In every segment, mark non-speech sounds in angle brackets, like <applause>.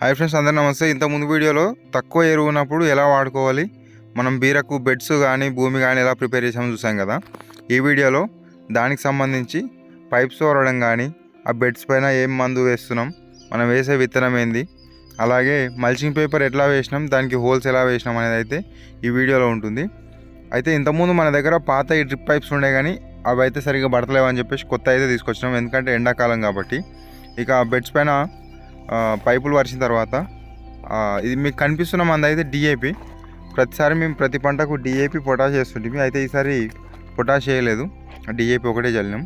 Hi friends అందరూ నమస్తే. ఇంత ముందు వీడియోలో తక్కువ ఎరువు ఉన్నప్పుడు ఎలా వాడుకోవాలి? మనం బీరకు బెడ్స్ కానీ భూమి కానీ ఎలా ప్రిపేర్ చేసామో చూసాం కదా. ఈ వీడియోలో దానికి సంబంధించి పైప్స్ వరడం కానీ ఆ బెడ్స్ పైన ఏం మందు వేస్తున్నాం మనం వేసే విత్తనం ఏంది అలాగే మల్చింగ్ పేపర్ ఎట్లా వేసినాం దానికి హోల్స్ ఎలా వేసినాం అనేది అయితే ఈ వీడియోలో ఉంటుంది. అయితే ఇంతకుముందు మన దగ్గర పాత ఈ డ్రిప్ పైప్స్ ఉండే కానీ అవి అయితే సరిగ్గా పడతలేవని చెప్పేసి కొత్త అయితే తీసుకొచ్చినాం. ఎందుకంటే ఎండాకాలం కాబట్టి. ఇక ఆ బెడ్స్ పైన పైపులు వరిచిన తర్వాత ఇది మీకు కనిపిస్తున్న మంది అయితే డిఏపి ప్రతిసారి మేము ప్రతి పంటకు డిఏపి పొటాష్ వేస్తుంటే అయితే ఈసారి పొటాష్ వేయలేదు డిఏపి ఒకటే చల్లినాం.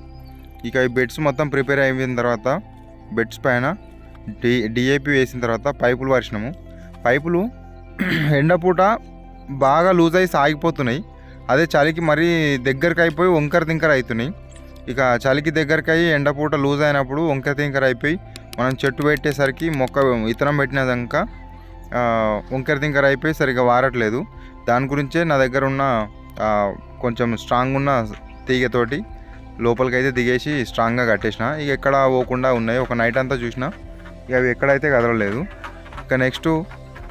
ఇక ఈ బెడ్స్ మొత్తం ప్రిపేర్ అయిపోయిన తర్వాత బెడ్స్ పైన డి డిఏపి వేసిన తర్వాత పైపులు వరిచినాము పైపులు <clears throat> ఎండపూట బాగా లూజ్ అయి సాగిపోతున్నాయి. అదే చలికి మరీ దగ్గరకు అయిపోయి వంకర తింకర అవుతున్నాయి. ఇక చలికి దగ్గరకు అయ్యి ఎండపూట లూజ్ అయినప్పుడు వంకర తింకర అయిపోయి మనం చెట్టు పెట్టేసరికి మొక్క విత్తనం పెట్టినాక వంకర తింకర అయిపోయి సరిగ్గా వారట్లేదు. దాని గురించే నా దగ్గర ఉన్న కొంచెం స్ట్రాంగ్ ఉన్న తీగతోటి లోపలికైతే అయితే దిగేసి స్ట్రాంగ్గా కట్టేసిన. ఇక ఎక్కడ పోకుండా ఉన్నాయి. ఒక నైట్ అంతా చూసిన ఇక అవి ఎక్కడైతే కదలలేదు. ఇక నెక్స్ట్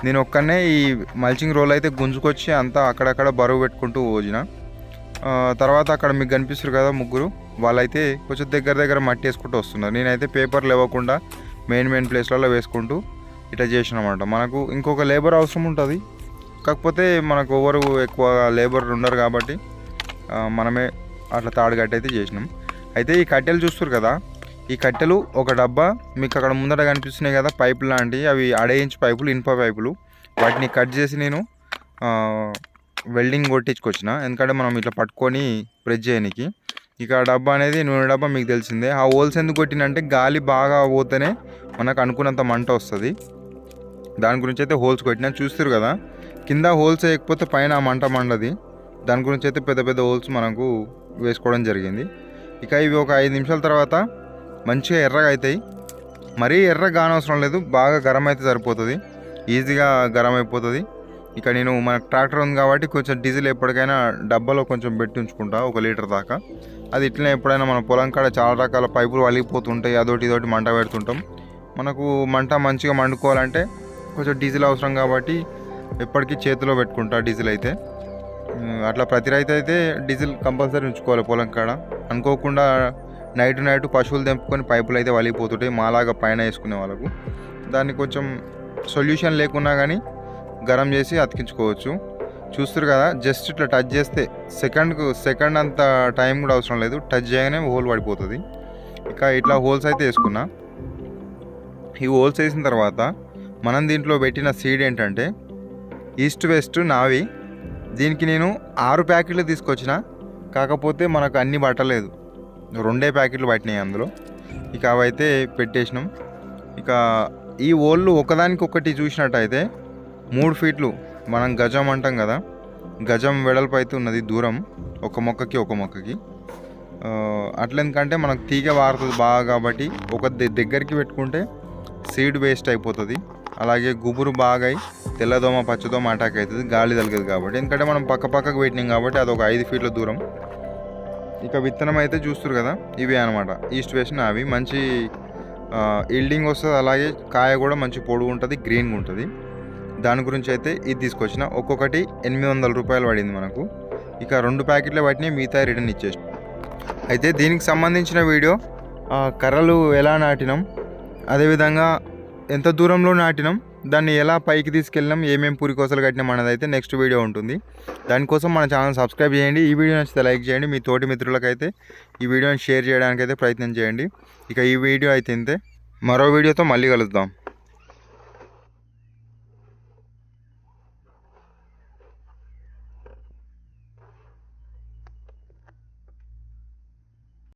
నేను ఒక్కనే ఈ మల్చింగ్ రోల్ అయితే గుంజుకొచ్చి అంతా అక్కడక్కడ బరువు పెట్టుకుంటూ పోజిన తర్వాత అక్కడ మీకు కనిపిస్తారు కదా ముగ్గురు. వాళ్ళైతే కొంచెం దగ్గర దగ్గర మట్టి వేసుకుంటూ వస్తున్నారు. నేనైతే పేపర్లు ఇవ్వకుండా మెయిన్ మెయిన్ ప్లేస్లలో వేసుకుంటూ ఇట్లా చేసిన అనమాట మనకు ఇంకొక లేబర్ అవసరం ఉంటుంది. కాకపోతే మనకు ఎవరు ఎక్కువ లేబర్ ఉండరు కాబట్టి మనమే అట్లా తాడు అయితే చేసినాం. అయితే ఈ కట్టెలు చూస్తారు కదా ఈ కట్టెలు ఒక డబ్బా మీకు అక్కడ ముందట కనిపిస్తున్నాయి కదా పైపు లాంటివి. అవి అడే ఇంచ్ పైపులు ఇనుప పైపులు. వాటిని కట్ చేసి నేను వెల్డింగ్ కొట్టించుకొచ్చిన. ఎందుకంటే మనం ఇట్లా పట్టుకొని ప్రెస్ చేయడానికి ఇక ఆ డబ్బా అనేది నూనె డబ్బా మీకు తెలిసిందే. ఆ హోల్స్ ఎందుకు కొట్టినంటే గాలి బాగా పోతేనే మనకు అనుకున్నంత మంట వస్తుంది. దాని గురించి అయితే హోల్స్ కొట్టినా చూస్తారు కదా. కింద హోల్స్ వేయకపోతే పైన ఆ మంట మండది. దాని గురించి అయితే పెద్ద పెద్ద హోల్స్ మనకు వేసుకోవడం జరిగింది. ఇక ఇవి ఒక ఐదు నిమిషాల తర్వాత మంచిగా ఎర్రగా అవుతాయి మరీ ఎర్ర కానవసరం లేదు బాగా గరం అయితే సరిపోతుంది. ఈజీగా గరం అయిపోతుంది. ఇక నేను మన ట్రాక్టర్ ఉంది కాబట్టి కొంచెం డీజిల్ ఎప్పటికైనా డబ్బాలో కొంచెం పెట్టి ఉంచుకుంటా ఒక లీటర్ దాకా. అది ఇట్లనే ఎప్పుడైనా మన పొలం కాడ చాలా రకాల పైపులు వలిగిపోతుంటాయి అదొకటి ఇదొకటి మంట పెడుతుంటాం. మనకు మంట మంచిగా మండుకోవాలంటే కొంచెం డీజిల్ అవసరం కాబట్టి ఎప్పటికీ చేతిలో పెట్టుకుంటా డీజిల్ అయితే. అట్లా ప్రతి రైతు అయితే డీజిల్ కంపల్సరీ ఉంచుకోవాలి పొలం కాడ. అనుకోకుండా నైట్ నైట్ పశువులు తెంపుకొని పైపులు అయితే వలిగిపోతుంటాయి మాలాగా పైన వేసుకునే వాళ్ళకు. దాన్ని కొంచెం సొల్యూషన్ లేకున్నా కానీ గరం చేసి అతికించుకోవచ్చు. చూస్తారు కదా జస్ట్ ఇట్లా టచ్ చేస్తే సెకండ్కు సెకండ్ అంత టైం కూడా అవసరం లేదు. టచ్ చేయగానే హోల్ పడిపోతుంది. ఇక ఇట్లా హోల్స్ అయితే వేసుకున్నా. ఈ హోల్స్ వేసిన తర్వాత మనం దీంట్లో పెట్టిన సీడ్ ఏంటంటే ఈస్ట్ వెస్ట్ నావి. దీనికి నేను ఆరు ప్యాకెట్లు తీసుకొచ్చిన. కాకపోతే మనకు అన్ని పట్టలేదు. రెండే ప్యాకెట్లు పట్టినాయి అందులో. ఇక అవైతే పెట్టేసినాం. ఇక ఈ ఓళ్ళు ఒకదానికి ఒకటి చూసినట్టయితే మూడు ఫీట్లు మనం గజం అంటాం కదా గజం వెడల్పు అయితే ఉన్నది దూరం ఒక మొక్కకి ఒక మొక్కకి. అట్లెందుకంటే ఎందుకంటే మనకు తీగ వారుతుంది బాగా కాబట్టి ఒక దగ్గరికి పెట్టుకుంటే సీడ్ వేస్ట్ అయిపోతుంది. అలాగే గుబురు బాగా అయి తెల్లదోమ పచ్చదోమ అటాక్ అవుతుంది గాలి తలగదు కాబట్టి. ఎందుకంటే మనం పక్క పక్కకు పెట్టినాం కాబట్టి అది ఒక ఐదు ఫీట్ల దూరం. ఇక విత్తనం అయితే చూస్తారు కదా ఇవే అనమాట ఈస్ట్ వేసిన అవి మంచి ఈల్డింగ్ వస్తుంది అలాగే కాయ కూడా మంచి పొడుగు ఉంటుంది గ్రీన్గా ఉంటుంది. దాని గురించి అయితే ఇది తీసుకొచ్చిన. ఒక్కొక్కటి ఎనిమిది వందల రూపాయలు పడింది మనకు. ఇక రెండు ప్యాకెట్లు వాటిని మిగతా రిటర్న్ ఇచ్చేసి. అయితే దీనికి సంబంధించిన వీడియో కర్రలు ఎలా నాటినాం అదేవిధంగా ఎంత దూరంలో నాటినాం దాన్ని ఎలా పైకి తీసుకెళ్ళినాం ఏమేమి పూరికోసలు కట్టినాం అనేది అయితే నెక్స్ట్ వీడియో ఉంటుంది. దానికోసం మన ఛానల్ సబ్స్క్రైబ్ చేయండి. ఈ వీడియో నచ్చితే లైక్ చేయండి. మీ తోటి మిత్రులకైతే ఈ వీడియోని షేర్ చేయడానికి అయితే ప్రయత్నం చేయండి. ఇక ఈ వీడియో అయితే ఇంతే. మరో వీడియోతో మళ్ళీ కలుద్దాం.